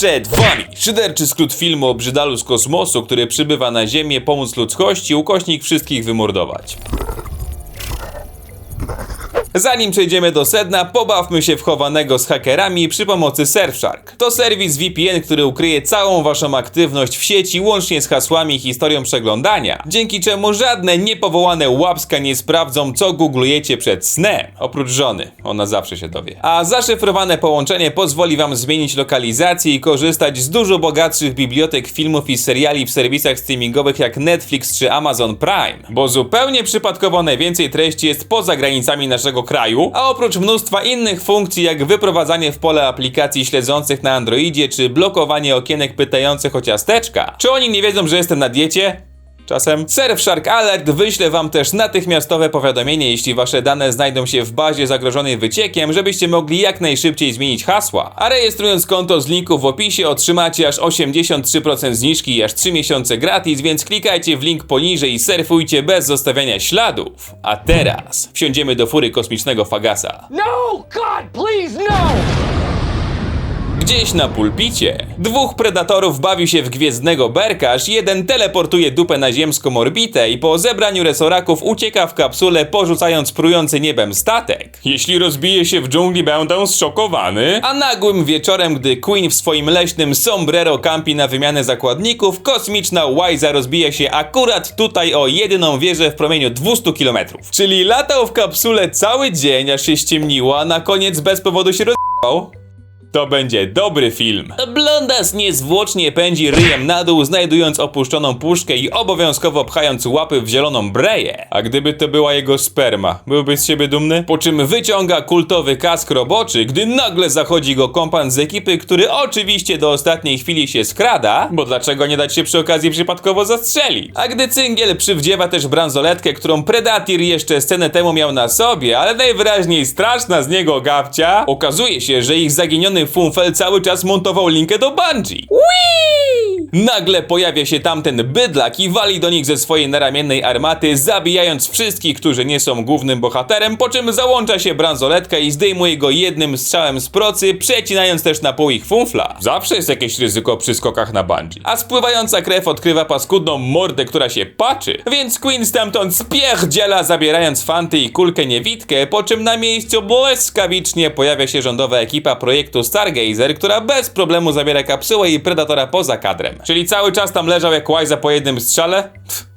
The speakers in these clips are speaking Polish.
Przed wami szyderczy skrót filmu o brzydalu z kosmosu, który przybywa na Ziemię pomóc ludzkości, ukośnik wszystkich wymordować. Zanim przejdziemy do sedna, pobawmy się w chowanego z hakerami przy pomocy Surfshark. To serwis VPN, który ukryje całą waszą aktywność w sieci łącznie z hasłami i historią przeglądania, dzięki czemu żadne niepowołane łapska nie sprawdzą co googlujecie przed snem, oprócz żony, ona zawsze się dowie. A zaszyfrowane połączenie pozwoli wam zmienić lokalizację i korzystać z dużo bogatszych bibliotek filmów i seriali w serwisach streamingowych jak Netflix czy Amazon Prime, bo zupełnie przypadkowo najwięcej treści jest poza granicami naszego kraju, a oprócz mnóstwa innych funkcji jak wyprowadzanie w pole aplikacji śledzących na Androidzie czy blokowanie okienek pytających o ciasteczka. Czy oni nie wiedzą, że jestem na diecie? Czasem Surfshark Alert wyśle wam też natychmiastowe powiadomienie, jeśli wasze dane znajdą się w bazie zagrożonej wyciekiem, żebyście mogli jak najszybciej zmienić hasła. A rejestrując konto z linku w opisie otrzymacie aż 83% zniżki i aż 3 miesiące gratis, więc klikajcie w link poniżej i surfujcie bez zostawiania śladów. A teraz wsiądziemy do fury kosmicznego Fagasa. No! God, please, no! Gdzieś na pulpicie dwóch predatorów bawi się w gwiezdnego berka, aż jeden teleportuje dupę na ziemską orbitę i po zebraniu resoraków ucieka w kapsule, porzucając prujący niebem statek. Jeśli rozbije się w dżungli, będę zszokowany. A nagłym wieczorem, gdy Queen w swoim leśnym sombrero kampi na wymianę zakładników, kosmiczna Wiza rozbija się akurat tutaj o jedyną wieżę w promieniu 200 km. Czyli latał w kapsule cały dzień, aż się ściemniło, a na koniec bez powodu się rozbał. To będzie dobry film. Blondas niezwłocznie pędzi ryjem na dół, znajdując opuszczoną puszkę i obowiązkowo pchając łapy w zieloną breję. A gdyby to była jego sperma, byłby z siebie dumny? Po czym wyciąga kultowy kask roboczy, gdy nagle zachodzi go kompan z ekipy, który oczywiście do ostatniej chwili się skrada, bo dlaczego nie dać się przy okazji przypadkowo zastrzeli? A gdy cyngiel przywdziewa też bransoletkę, którą Predator jeszcze scenę temu miał na sobie, ale najwyraźniej straszna z niego gabcia, okazuje się, że ich zaginiony Funfel cały czas montował linkę do Bungie. Whee! Nagle pojawia się tamten bydlak i wali do nich ze swojej naramiennej armaty, zabijając wszystkich, którzy nie są głównym bohaterem, po czym załącza się bransoletkę i zdejmuje go jednym strzałem z procy, przecinając też na pół ich funfla. Zawsze jest jakieś ryzyko przy skokach na bungee. A spływająca krew odkrywa paskudną mordę, która się paczy, więc Queen stamtąd spierdziela, zabierając fanty i kulkę niewidkę, po czym na miejscu błyskawicznie pojawia się rządowa ekipa projektu Stargazer, która bez problemu zabiera kapsułę i Predatora poza kadrem. Czyli cały czas tam leżał jak łajza po jednym strzale? Pff.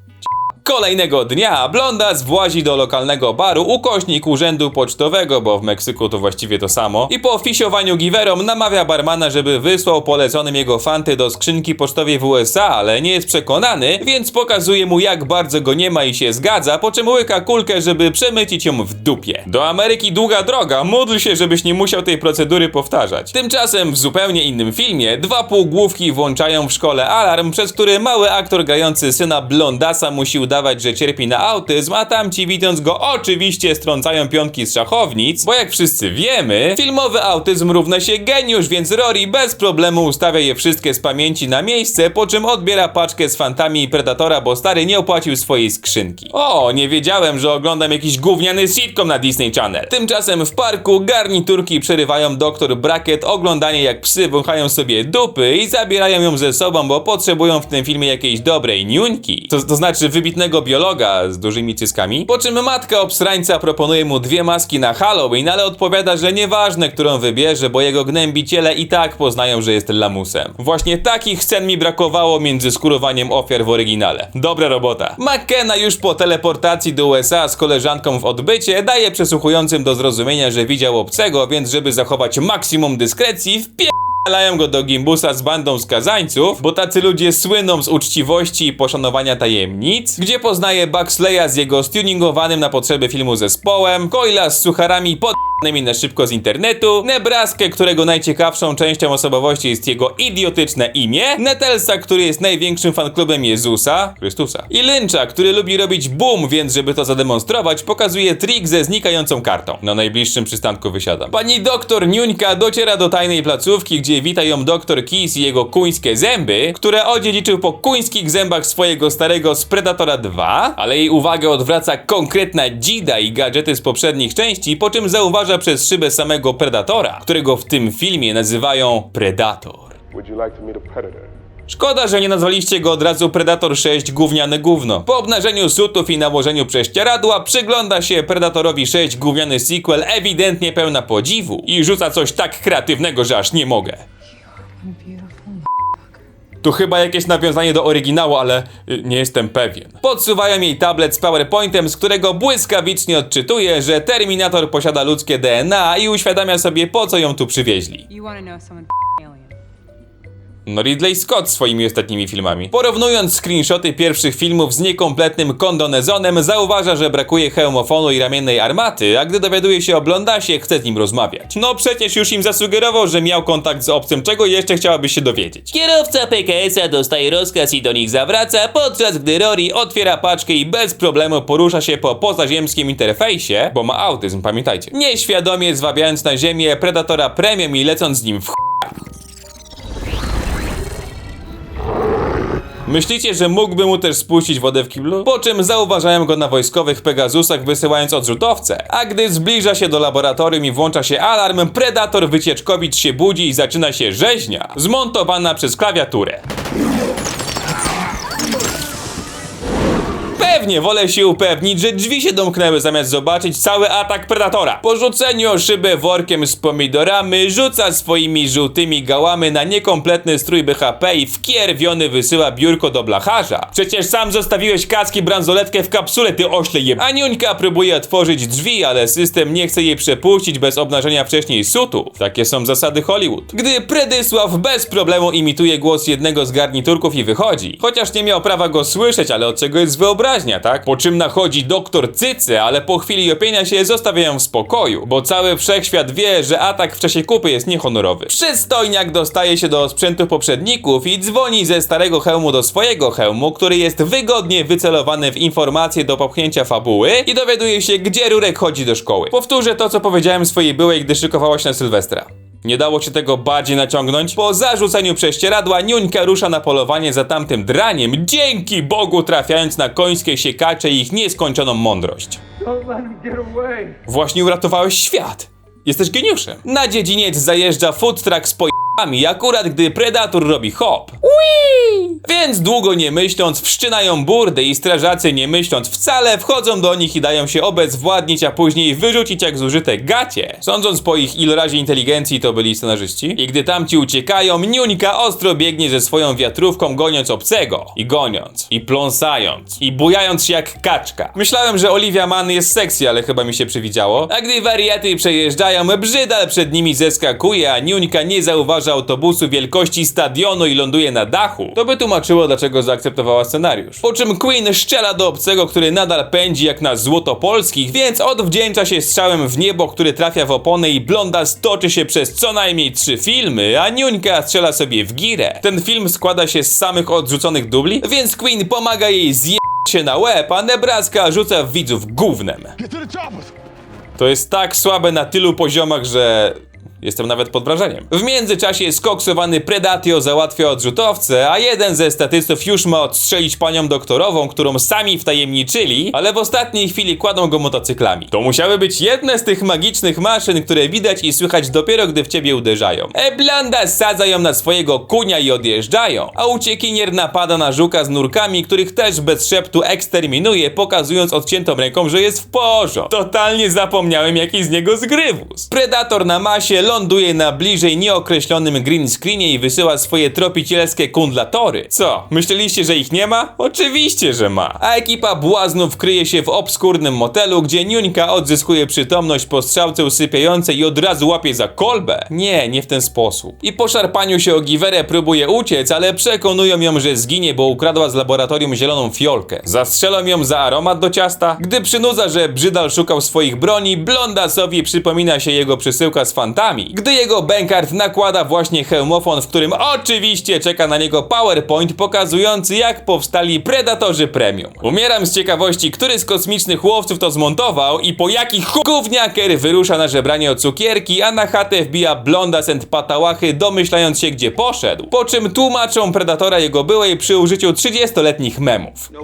Kolejnego dnia Blondas włazi do lokalnego baru ukośnik urzędu pocztowego, bo w Meksyku to właściwie to samo, i po fisiowaniu giwerom namawia barmana, żeby wysłał poleconym jego fanty do skrzynki pocztowej w USA, ale nie jest przekonany, więc pokazuje mu jak bardzo go nie ma i się zgadza, po czym łyka kulkę, żeby przemycić ją w dupie. Do Ameryki długa droga, módl się, żebyś nie musiał tej procedury powtarzać. Tymczasem w zupełnie innym filmie dwa półgłówki włączają w szkole alarm, przez który mały aktor grający syna Blondasa musi udawać, że cierpi na autyzm, a tamci widząc go oczywiście strącają pionki z szachownic, bo jak wszyscy wiemy, filmowy autyzm równa się geniusz, więc Rory bez problemu ustawia je wszystkie z pamięci na miejsce, po czym odbiera paczkę z fantami i Predatora, bo stary nie opłacił swojej skrzynki. O, nie wiedziałem, że oglądam jakiś gówniany sitcom na Disney Channel. Tymczasem w parku garniturki przerywają doktor Brackett oglądanie jak psy wąchają sobie dupy i zabierają ją ze sobą, bo potrzebują w tym filmie jakiejś dobrej niuńki. To, to znaczy biologa z dużymi cyskami. Po czym matka obsrańca proponuje mu dwie maski na Halloween, ale odpowiada, że nieważne, którą wybierze, bo jego gnębiciele i tak poznają, że jest lamusem. Właśnie takich scen mi brakowało między skurowaniem ofiar w oryginale. Dobra robota. McKenna już po teleportacji do USA z koleżanką w odbycie daje przesłuchującym do zrozumienia, że widział obcego, więc żeby zachować maksimum dyskrecji, wpie... Lają go do gimbusa z bandą skazańców, bo tacy ludzie słyną z uczciwości i poszanowania tajemnic, gdzie poznaje Buxleya z jego stuningowanym na potrzeby filmu zespołem, Coila z sucharami pod na szybko z internetu, Nebraskę, którego najciekawszą częścią osobowości jest jego idiotyczne imię, Netelsa, który jest największym fanklubem Jezusa, Chrystusa, i Lyncha, który lubi robić boom, więc żeby to zademonstrować, pokazuje trik ze znikającą kartą. Na najbliższym przystanku wysiadam. Pani doktor Niuńka dociera do tajnej placówki, gdzie wita ją doktor Kiss i jego kuńskie zęby, które odziedziczył po kuńskich zębach swojego starego z Predatora 2, ale jej uwagę odwraca konkretna dzida i gadżety z poprzednich części, po czym zauważa przez szybę samego Predatora, którego w tym filmie nazywają Predator. Would you like to meet a predator? Szkoda, że nie nazwaliście go od razu Predator 6 gówniane gówno. Po obnażeniu sutów i nałożeniu prześcieradła przygląda się Predatorowi 6 gówniany sequel ewidentnie pełna podziwu i rzuca coś tak kreatywnego, że aż nie mogę. Tu chyba jakieś nawiązanie do oryginału, ale y, nie jestem pewien. Podsuwają jej tablet z PowerPointem, z którego błyskawicznie odczytuje, że Terminator posiada ludzkie DNA i uświadamia sobie po co ją tu przywieźli. You want to know someone. No Ridley Scott swoimi ostatnimi filmami. Porównując screenshoty pierwszych filmów z niekompletnym kondonezonem, zauważa, że brakuje hełmofonu i ramiennej armaty, a gdy dowiaduje się o Blondasie, chce z nim rozmawiać. No przecież już im zasugerował, że miał kontakt z obcym, czego jeszcze chciałabyś się dowiedzieć. Kierowca PKS-a dostaje rozkaz i do nich zawraca, podczas gdy Rory otwiera paczkę i bez problemu porusza się po pozaziemskim interfejsie, bo ma autyzm, pamiętajcie. Nieświadomie zwabiając na ziemię Predatora Premium i lecąc z nim w Myślicie, że mógłby mu też spuścić wodę w kiblu? Po czym zauważają go na wojskowych Pegasusach wysyłając odrzutowce. A gdy zbliża się do laboratorium i włącza się alarm, Predator wycieczkowicz się budzi i zaczyna się rzeźnia, zmontowana przez klawiaturę. Pewnie wolę się upewnić, że drzwi się domknęły zamiast zobaczyć cały atak Predatora. Po rzuceniu o szybę workiem z pomidorami rzuca swoimi żółtymi gałamy na niekompletny strój BHP i wkierwiony wysyła biurko do blacharza. Przecież sam zostawiłeś kaski bransoletkę w kapsule, ty ośle je... Aniuńka próbuje otworzyć drzwi, ale system nie chce jej przepuścić bez obnażenia wcześniej sutów. Takie są zasady Hollywood. Gdy Predysław bez problemu imituje głos jednego z garniturków i wychodzi. Chociaż nie miał prawa go słyszeć, ale od czego jest wyobraźnia, tak? Po czym nachodzi doktor Cycy, ale po chwili opienia się zostawiają w spokoju, bo cały wszechświat wie, że atak w czasie kupy jest niehonorowy. Przystojniak dostaje się do sprzętu poprzedników i dzwoni ze starego hełmu do swojego hełmu, który jest wygodnie wycelowany w informacje do popchnięcia fabuły i dowiaduje się, gdzie Rurek chodzi do szkoły. Powtórzę to, co powiedziałem swojej byłej, gdy szykowała się na Sylwestra. Nie dało się tego bardziej naciągnąć? Po zarzuceniu prześcieradła Niuńka rusza na polowanie za tamtym draniem, dzięki Bogu trafiając na końskie siekacze i ich nieskończoną mądrość. Away. Właśnie uratowałeś świat. Jesteś geniuszem. Na dziedziniec zajeżdża food truck z pojami, akurat gdy Predator robi hop. Whee! Więc długo nie myśląc, wszczynają burdy i strażacy nie myśląc wcale wchodzą do nich i dają się obezwładnić, a później wyrzucić jak zużyte gacie. Sądząc po ich ilorazie inteligencji, to byli scenarzyści. I gdy tamci uciekają, Niuńka ostro biegnie ze swoją wiatrówką goniąc obcego. I goniąc. I pląsając. I bujając się jak kaczka. Myślałem, że Olivia Mann jest sexy, ale chyba mi się przewidziało. A gdy wariaty przejeżdżają, brzydal przed nimi zeskakuje, a Niuńka nie zauważa autobusu wielkości stadionu i ląduje na dachu. To by tłumaczyło, dlaczego zaakceptowała scenariusz. Po czym Queen szczela do obcego, który nadal pędzi jak na złotopolskich, więc odwdzięcza się strzałem w niebo, który trafia w oponę i blonda stoczy się przez co najmniej trzy filmy, a Niuńka strzela sobie w girę. Ten film składa się z samych odrzuconych dubli, więc Queen pomaga jej zje się na łeb, a Nebraska rzuca w widzów gównem. To jest tak słabe na tylu poziomach, że jestem nawet pod wrażeniem. W międzyczasie skoksowany Predatio załatwia odrzutowcę, a jeden ze statystów już ma odstrzelić panią doktorową, którą sami wtajemniczyli, ale w ostatniej chwili kładą go motocyklami. To musiały być jedne z tych magicznych maszyn, które widać i słychać dopiero gdy w ciebie uderzają. Eblanda sadza ją na swojego kunia i odjeżdżają, a uciekinier napada na żuka z nurkami, których też bez szeptu eksterminuje, pokazując odciętą ręką, że jest w porządku. Totalnie zapomniałem jaki z niego zgrywus. Predator na masie ląduje na bliżej nieokreślonym green screenie i wysyła swoje tropicielskie kundlatory. Co, myśleliście, że ich nie ma? Oczywiście, że ma. A ekipa błaznów kryje się w obskurnym motelu, gdzie Niuńka odzyskuje przytomność po strzałce usypiającej i od razu łapie za kolbę. Nie, nie w ten sposób. I po szarpaniu się o giwerę próbuje uciec, ale przekonują ją, że zginie, bo ukradła z laboratorium zieloną fiolkę. Zastrzelą ją za aromat do ciasta. Gdy przynudza, że Brzydal szukał swoich broni, Blondasowi przypomina się jego przesyłka z fantami. Gdy jego bankart nakłada właśnie hełmofon, w którym oczywiście czeka na niego PowerPoint pokazujący jak powstali Predatorzy Premium. Umieram z ciekawości, który z kosmicznych łowców to zmontował i po jakich ch- gówniaker wyrusza na żebranie o cukierki, a na chatę wbija Blondas and Patałachy, domyślając się gdzie poszedł. Po czym tłumaczą Predatora jego byłej przy użyciu 30-letnich memów. know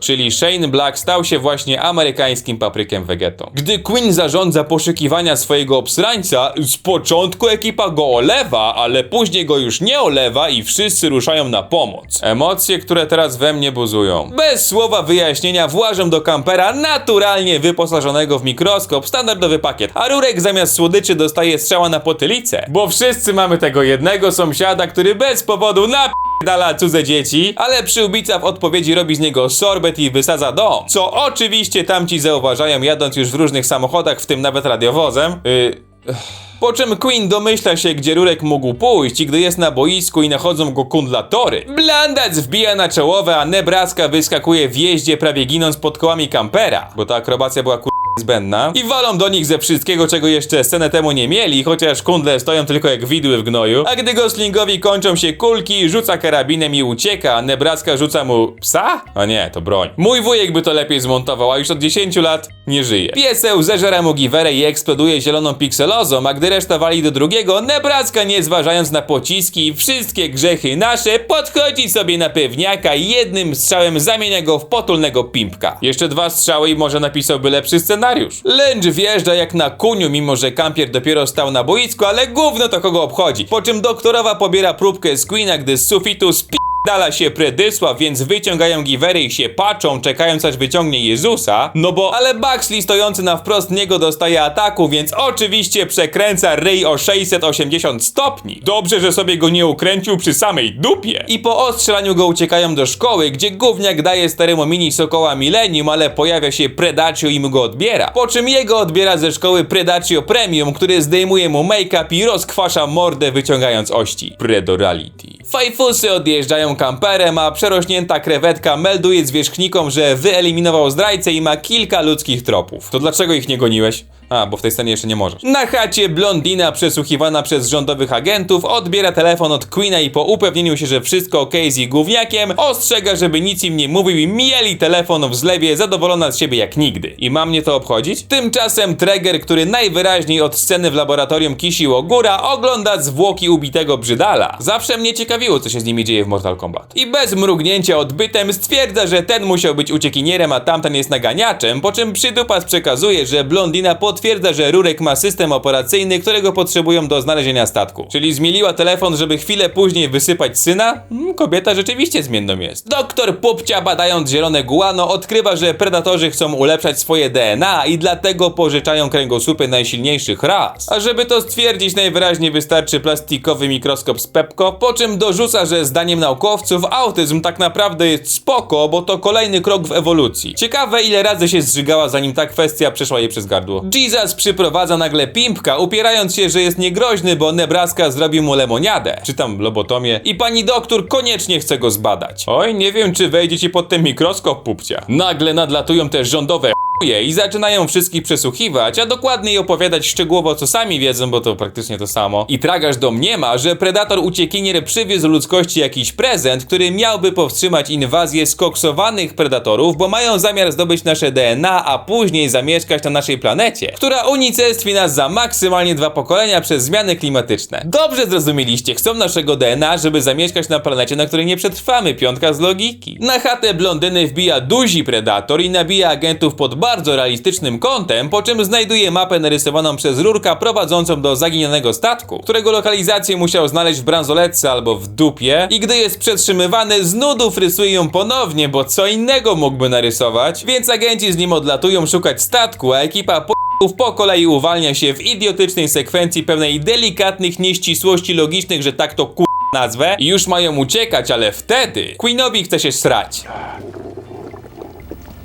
Czyli Shane Black stał się właśnie amerykańskim paprykiem vegetą. Gdy Queen zarządza poszukiwania swojego obsrańca, z początku ekipa go olewa, ale później go już nie olewa i wszyscy ruszają na pomoc. Emocje, które teraz we mnie buzują. Bez słowa wyjaśnienia włażę do kampera naturalnie wyposażonego w mikroskop, standardowy pakiet, a Rurek zamiast słodyczy dostaje strzała na potylicę, bo wszyscy mamy tego jednego sąsiada, który bez powodu na dala cudze dzieci, ale przyłbica w odpowiedzi robi z niego sorbet i wysadza dom. Co oczywiście tamci zauważają jadąc już w różnych samochodach, w tym nawet radiowozem. Yy... Po czym Queen domyśla się, gdzie Rurek mógł pójść i gdy jest na boisku i nachodzą go kundlatory. Blandac wbija na czołowe, a Nebraska wyskakuje w jeździe prawie ginąc pod kołami kampera, bo ta akrobacja była kur... zbędna. I walą do nich ze wszystkiego, czego jeszcze scenę temu nie mieli, chociaż kundle stoją tylko jak widły w gnoju. A gdy Goslingowi kończą się kulki, rzuca karabinem i ucieka, a Nebraska rzuca mu psa? A nie, to broń. Mój wujek by to lepiej zmontował, a już od 10 lat nie żyje. Pieseł zeżera mu giwerę i eksploduje zieloną pikselozą, a gdy reszta wali do drugiego, Nebraska nie zważając na pociski i wszystkie grzechy nasze, podchodzi sobie na pewniaka i jednym strzałem zamienia go w potulnego pimpka. Jeszcze dwa strzały i może napisałby lepszy scenariusz. Lynch wjeżdża jak na kuniu, mimo że kampier dopiero stał na boisku, ale gówno to kogo obchodzi. Po czym doktorowa pobiera próbkę z Queena, gdy z sufitu spi... Dala się Predysław, więc wyciągają giwery i się patrzą, czekając aż wyciągnie Jezusa. No bo, ale Baxley stojący na wprost niego dostaje ataku, więc oczywiście przekręca ryj o 680 stopni. Dobrze, że sobie go nie ukręcił przy samej dupie. I po ostrzelaniu go uciekają do szkoły, gdzie gówniak daje staremu mini sokoła Millennium, ale pojawia się Predacio i mu go odbiera. Po czym jego odbiera ze szkoły Predacio Premium, który zdejmuje mu make-up i rozkwasza mordę wyciągając ości. Predorality. Fajfusy odjeżdżają kamperem, a przerośnięta krewetka melduje zwierzchnikom, że wyeliminował zdrajcę i ma kilka ludzkich tropów. To dlaczego ich nie goniłeś? A, bo w tej scenie jeszcze nie możesz. Na chacie blondina przesłuchiwana przez rządowych agentów odbiera telefon od Queena i po upewnieniu się, że wszystko ok z jej gówniakiem, ostrzega, żeby nic im nie mówił i mieli telefon w zlewie, zadowolona z siebie jak nigdy. I ma mnie to obchodzić? Tymczasem Treger, który najwyraźniej od sceny w laboratorium kisił góra, ogląda zwłoki ubitego brzydala. Zawsze mnie ciekawiło, co się z nimi dzieje w Mortal Kombat. I bez mrugnięcia odbytem stwierdza, że ten musiał być uciekinierem, a tamten jest naganiaczem, po czym przydupas przekazuje, że blondina potwierdza, że Rurek ma system operacyjny, którego potrzebują do znalezienia statku. Czyli zmieliła telefon, żeby chwilę później wysypać syna? Mm, kobieta rzeczywiście zmienną jest. Doktor Pupcia badając zielone guano odkrywa, że predatorzy chcą ulepszać swoje DNA i dlatego pożyczają kręgosłupy najsilniejszych ras. A żeby to stwierdzić najwyraźniej wystarczy plastikowy mikroskop z Pepko, po czym dorzuca, że zdaniem naukowców autyzm tak naprawdę jest spoko, bo to kolejny krok w ewolucji. Ciekawe ile razy się zżygała zanim ta kwestia przeszła jej przez gardło. Jesus przyprowadza nagle pimpka, upierając się, że jest niegroźny, bo Nebraska zrobił mu lemoniadę, czy tam lobotomię i pani doktor koniecznie chce go zbadać. Oj, nie wiem czy wejdzie ci pod ten mikroskop pupcia. Nagle nadlatują też rządowe i zaczynają wszystkich przesłuchiwać, a dokładniej opowiadać szczegółowo co sami wiedzą, bo to praktycznie to samo. I tragarz domniema, że predator uciekinier przywiózł ludzkości jakiś prezent, który miałby powstrzymać inwazję skoksowanych predatorów, bo mają zamiar zdobyć nasze DNA, a później zamieszkać na naszej planecie, która unicestwi nas za maksymalnie dwa pokolenia przez zmiany klimatyczne. Dobrze zrozumieliście, chcą naszego DNA, żeby zamieszkać na planecie, na której nie przetrwamy, piątka z logiki. Na chatę blondyny wbija duzi predator i nabija agentów pod bardzo realistycznym kątem, po czym znajduje mapę narysowaną przez rurka prowadzącą do zaginionego statku, którego lokalizację musiał znaleźć w bransoletce albo w dupie i gdy jest przetrzymywany, z nudów rysuje ją ponownie, bo co innego mógłby narysować, więc agenci z nim odlatują szukać statku, a ekipa po po kolei uwalnia się w idiotycznej sekwencji pełnej delikatnych nieścisłości logicznych, że tak to kur... nazwę i już mają uciekać, ale wtedy Queenowi chce się srać.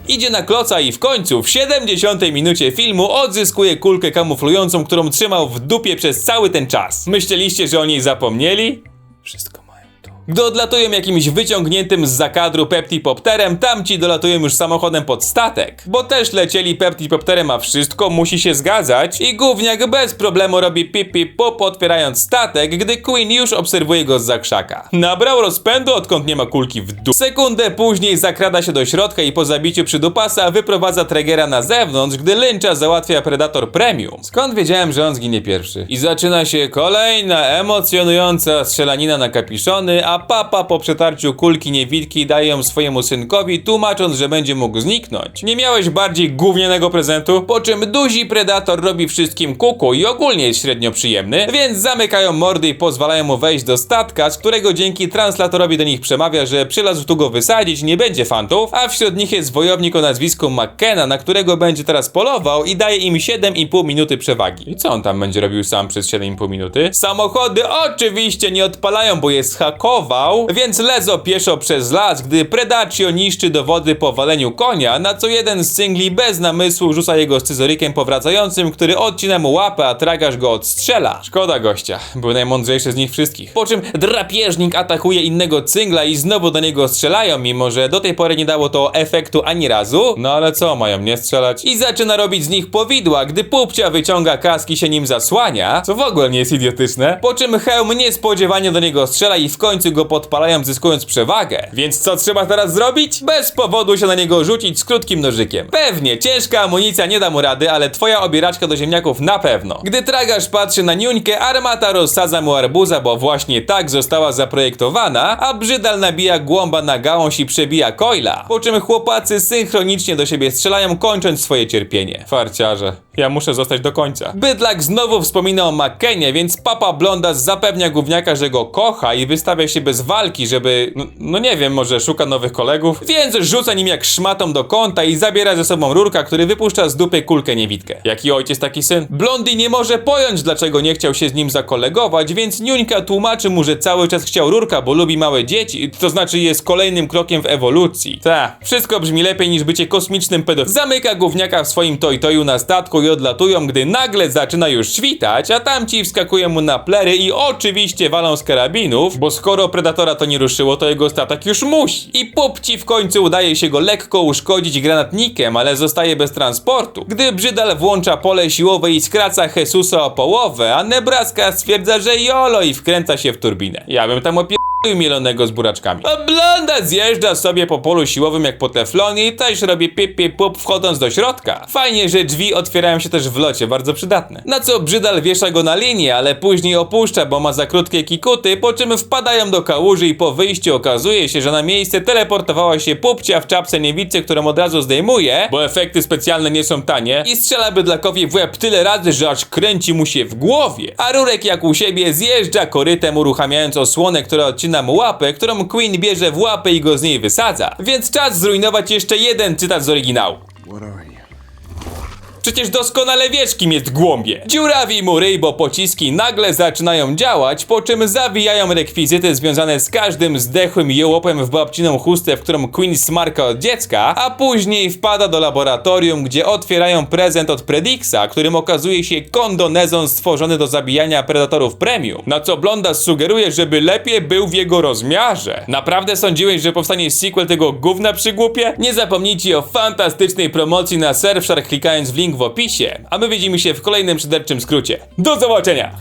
Idzie na kloca i w końcu w 70 minucie filmu odzyskuje kulkę kamuflującą, którą trzymał w dupie przez cały ten czas. Myśleliście, że o niej zapomnieli? Wszystko. Gdy odlatują jakimś wyciągniętym z zakadru peptipopterem, tamci dolatują już samochodem pod statek. Bo też lecieli peptipopterem, a wszystko musi się zgadzać i gówniak bez problemu robi pip pip pop otwierając statek, gdy Queen już obserwuje go z zakrzaka. Nabrał rozpędu, odkąd nie ma kulki w dół. Sekundę później zakrada się do środka i po zabiciu przydupasa wyprowadza Tregera na zewnątrz, gdy Lyncha załatwia Predator Premium. Skąd wiedziałem, że on zginie pierwszy? I zaczyna się kolejna emocjonująca strzelanina na kapiszony, a papa po przetarciu kulki niewidki daje ją swojemu synkowi, tłumacząc, że będzie mógł zniknąć. Nie miałeś bardziej gównianego prezentu? Po czym duzi predator robi wszystkim kuku i ogólnie jest średnio przyjemny, więc zamykają mordy i pozwalają mu wejść do statka, z którego dzięki translatorowi do nich przemawia, że przylazł tu go wysadzić, nie będzie fantów, a wśród nich jest wojownik o nazwisku McKenna, na którego będzie teraz polował i daje im 7,5 minuty przewagi. I co on tam będzie robił sam przez 7,5 minuty? Samochody oczywiście nie odpalają, bo je więc lezo pieszo przez las, gdy Predacio niszczy dowody po waleniu konia, na co jeden z cyngli bez namysłu rzuca jego scyzorykiem powracającym, który odcina mu łapę, a tragarz go odstrzela. Szkoda gościa, był najmądrzejszy z nich wszystkich. Po czym drapieżnik atakuje innego cyngla i znowu do niego strzelają, mimo że do tej pory nie dało to efektu ani razu. No ale co, mają nie strzelać? I zaczyna robić z nich powidła, gdy pupcia wyciąga kask i się nim zasłania, co w ogóle nie jest idiotyczne. Po czym hełm niespodziewanie do niego strzela i w końcu go podpalają, zyskując przewagę. Więc co trzeba teraz zrobić? Bez powodu się na niego rzucić z krótkim nożykiem. Pewnie, ciężka amunicja nie da mu rady, ale twoja obieraczka do ziemniaków na pewno. Gdy tragarz patrzy na niuńkę, armata rozsadza mu arbuza, bo właśnie tak została zaprojektowana, a brzydal nabija głąba na gałąź i przebija koila. Po czym chłopacy synchronicznie do siebie strzelają, kończąc swoje cierpienie. Farciarze. Ja muszę zostać do końca. Bydlak znowu wspomina o McKennie, więc papa Blondas zapewnia gówniaka, że go kocha i wystawia się bez walki, żeby... No, no nie wiem, może szuka nowych kolegów? Więc rzuca nim jak szmatą do kąta i zabiera ze sobą rurka, który wypuszcza z dupy kulkę niewidkę. Jaki ojciec, taki syn? Blondy nie może pojąć, dlaczego nie chciał się z nim zakolegować, więc Niuńka tłumaczy mu, że cały czas chciał rurka, bo lubi małe dzieci, to znaczy jest kolejnym krokiem w ewolucji. Ta, wszystko brzmi lepiej niż bycie kosmicznym pedofilem. Zamyka gówniaka w swoim toj-toju na statku i odlatują, gdy nagle zaczyna już świtać, a tamci wskakują mu na plery i oczywiście walą z karabinów, bo skoro Predatora to nie ruszyło, to jego statek już musi. I Pupci w końcu udaje się go lekko uszkodzić granatnikiem, ale zostaje bez transportu. Gdy Brzydal włącza pole siłowe i skraca Jesusa o połowę, a Nebraska stwierdza, że jolo i wkręca się w turbinę. Ja bym tam opier... mielonego z buraczkami. Blonda zjeżdża sobie po polu siłowym jak po teflonie i też robi pip pip pup wchodząc do środka. Fajnie, że drzwi otwierają się też w locie, bardzo przydatne. Na co Brzydal wiesza go na linię, ale później opuszcza, bo ma za krótkie kikuty, po czym wpadają do kałuży i po wyjściu okazuje się, że na miejsce teleportowała się pupcia w czapce niewicy, którą od razu zdejmuje, bo efekty specjalne nie są tanie i strzela bydlakowi w łeb tyle razy, że aż kręci mu się w głowie. A Rurek jak u siebie zjeżdża korytem uruchamiając osłonę, która odcina mu łapę, którą Queen bierze w łapę i go z niej wysadza. Więc czas zrujnować jeszcze jeden cytat z oryginału. What are you? Przecież doskonale wiesz, kim jest głąbie. Dziurawi mu ryj, bo pociski nagle zaczynają działać, po czym zawijają rekwizyty związane z każdym zdechłym jełopem w babciną chustę, w którą Queen smarka od dziecka, a później wpada do laboratorium, gdzie otwierają prezent od Predixa, którym okazuje się kondonezon stworzony do zabijania predatorów premium, na co Blondas sugeruje, żeby lepiej był w jego rozmiarze. Naprawdę sądziłeś, że powstanie sequel tego gówna przy głupie? Nie zapomnijcie o fantastycznej promocji na Surfshark klikając w link w opisie, a my widzimy się w kolejnym szyderczym skrócie. Do zobaczenia!